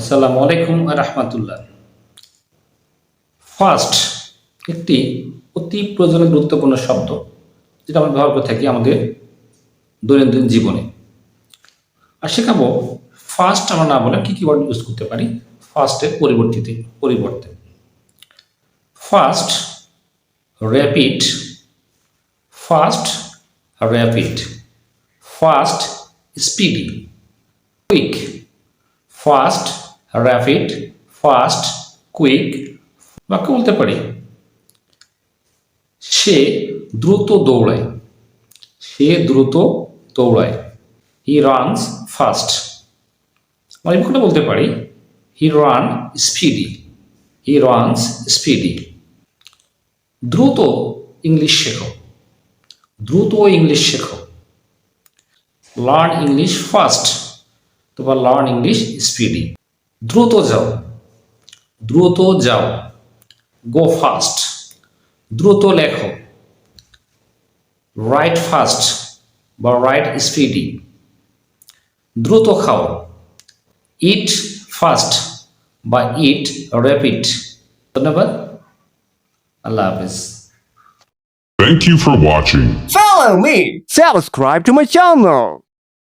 আসসালামু আলাইকুম রহমতুল্লাহ। ফার্স্ট একটি অতি প্রয়োজনীয় গুরুত্বপূর্ণ শব্দ, যেটা আমরা ব্যবহার করে থাকি আমাদের দৈনন্দিন জীবনে। আর শেখাবো ফার্স্ট আমরা না বলে কী কী ওয়ার্ড ইউজ করতে পারি ফার্স্টের পরিবর্তিতে, পরিবর্তে। First rapid first rapid fast speedy quick fast rapid fast quick বাক্য বলতে পারি। সে দ্রুত দৌড়ায়। সে দ্রুত দৌড়ায়। হি রানস ফাস্ট মানে বাক্যটা বলতে পারি। He run speedy he runs speedy দ্রুত ইংলিশ শেখো। দ্রুত ইংলিশ শেখো। লার্ন ইংলিশ ফাস্ট অথবা লার্ন ইংলিশ স্পিডি দ্রুত যাও। দ্রুত যাও। গো ফাস্ট দ্রুত লেখো। রাইট ফাস্ট বা রাইট স্পিডি দ্রুত খাও। ইট ফাস্ট বা ইট র্যাপিড ধন্যবাদ। আল্লাহ হাফিজ। Thank you for watching. Follow me. Subscribe to my channel.